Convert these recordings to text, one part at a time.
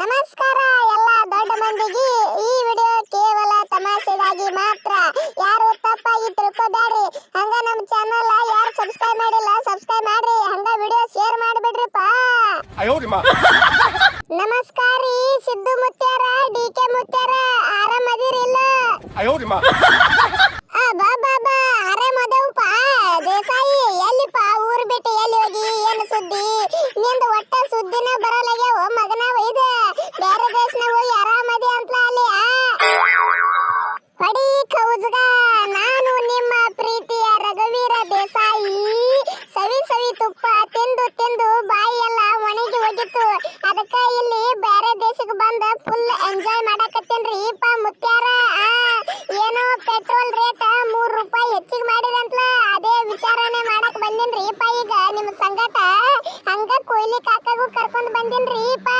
ನಮಸ್ಕಾರ ಎಲ್ಲ ದೊಡ್ಡ ಮಂದಿಗೆ. ಈ ವಿಡಿಯೋ ಕೇವಲ ತಮಾಷೆಗಾಗಿ ಮಾತ್ರ. ಯಾರು ತಪ್ಪಾಗಿ ತಿಳ್ಕೊಬೇಡ್ರಿ ಹಂಗ ನಮ್ ಚಾನಲ್ ಯಾರು ಸಬ್ಸ್ಕ್ರೈಬ್ ಮಾಡಿಲ್ಲ ಸಬ್ಸ್ಕ್ರೈಬ್ ಮಾಡ್ರಿ. ಹಂಗ ವಿಡಿಯೋ ಶೇರ್ ಮಾಡಿಬಿಡ್ರಿಪ್ಪ. ನಮಸ್ಕಾರ ಸಿದ್ದು ಮುತ್ಯಾರ ಡಿ ಕೆ ಮುತ್ಯಾರ. ಆರಾಮ್ ಅದಿರಿಲ್ಲ ಬಾಬಾ ಆರಾಮ್ ದೇಸಾಯಿ ಎಲ್ಲಿಪ್ಪ? ಊರ್ ಬಿಟ್ಟು ಎಲ್ಲಿ ಹೋಗಿ? ಏನು ಸುದ್ದಿ? ನಿಂದು ಒಟ್ಟ ಸುದ್ದಿನ ಬರಲಾಗ್ಯಾವ ಪೆಟ್ರೋಲ್ ರೇಟ್ ಮೂರ್ ರೂಪಾಯಿ ಹೆಚ್ಚಿಗೆ ಮಾಡಿದಂತ ಅದೇ ವಿಚಾರಣೆ ಮಾಡಕ್ ಬಂದಿನ್ರಿ ಪಾ ಈಗ ನಿಮ್ ಸಂಗಟ. ಹಂಗ ಕೊಯ್ಲಿ ಕಾಕಾಗೂ ಕರ್ಕೊಂಡ್ ಬಂದಿನ್ರಿ ಪಾ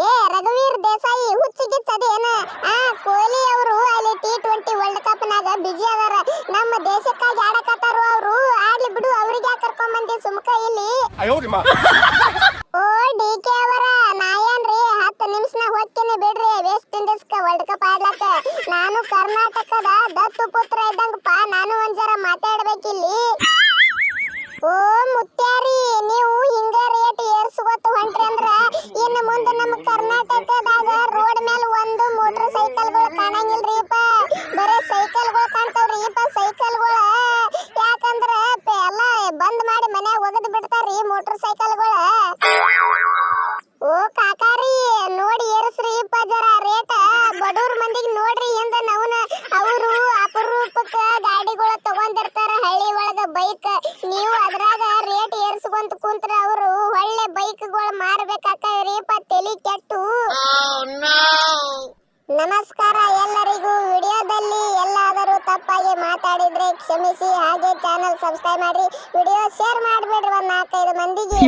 ಏ, ರಘುವೀರ್ ದೇಸಾಯಿ ಹುಚ್ಚಿಗಿಚ್ಚದೇನ ಆ ಕೊಹ್ಲಿ ಅವರು ಅಲ್ಲಿ ಟಿ ಟ್ವೆಂಟಿ ವರ್ಲ್ಡ್ ಕಪ್ ನಾಗ ಬಿಜಿ ಅದಾರ. ನಮ್ಮ ದೇಶಕ್ಕಾಗಿ ಆಡಕತ್ತಾರು ಅವರು. ಆಡ್ಲಿ ಬಿಡು ಅವ್ರಿಗೆ ಕರ್ಕೊಂಡ್ ಬಂದಿ ಸುಮ್ಕ ಇಲ್ಲಿ. ಕರ್ನಾಟಕದ ದತ್ತು ಪುತ್ರ ಇದ್ದಂಗಪ್ಪ, ನಾನು ಒಂದ್ಸರ ಮಾತಾಡ್ಬೇಕಿಲ್ಲಿ. ಓ, ಮುತ್ಯಾರಿ, ನೀವು ಹಿಂಗ ರೇಟ್ ಏರ್ಸ್ಕೊತ ಹೊಂಟ್ರಿ ಅಂದ್ರ ಇನ್ನು ಮುಂದೆ ನಮ್ಮ ಕರ್ನಾಟಕದಾಗ ರೋಡ್ ಮೇಲೆ ಒಂದು ಮೋಟರ್ ಸೈಕಲ್ಗಳು ಕಾಣಂಗಿಲ್ರಿಪ್ಪ. ಬರೀ ಸೈಕಲ್ಗಳು ಕಾಣ್ತಾವ್ರಿಪ್ಪ ಸೈಕಲ್ಗಳು ಯಾಕಂದ್ರ ಎಲ್ಲ ಬಂದ್ ಮಾಡಿ ಮನ್ಯಾಗ ಒಗದ್ ಬಿಡ್ತಾರ್ರಿ ಮೋಟರ್ ಸೈಕಲ್ಗಳು ಓ ಕಾಕಾರಿ ನಮಸ್ಕಾರ ಎಲ್ಲರಿಗೂ. ವಿಡಿಯೋದಲ್ಲಿ ಎಲ್ಲಾದರೂ ತಪ್ಪಾಗಿ ಮಾತಾಡಿದ್ರೆ ಕ್ಷಮಿಸಿ. ಹಾಗೆ ಚಾನಲ್ ಸಬ್ಸ್ಕ್ರೈಬ್ ಮಾಡಿ ವಿಡಿಯೋ ಶೇರ್ ಮಾಡಿಬಿಡ್ರಿ ಒಂದು ನಾಲ್ಕೈದು ಮಂದಿಗೆ.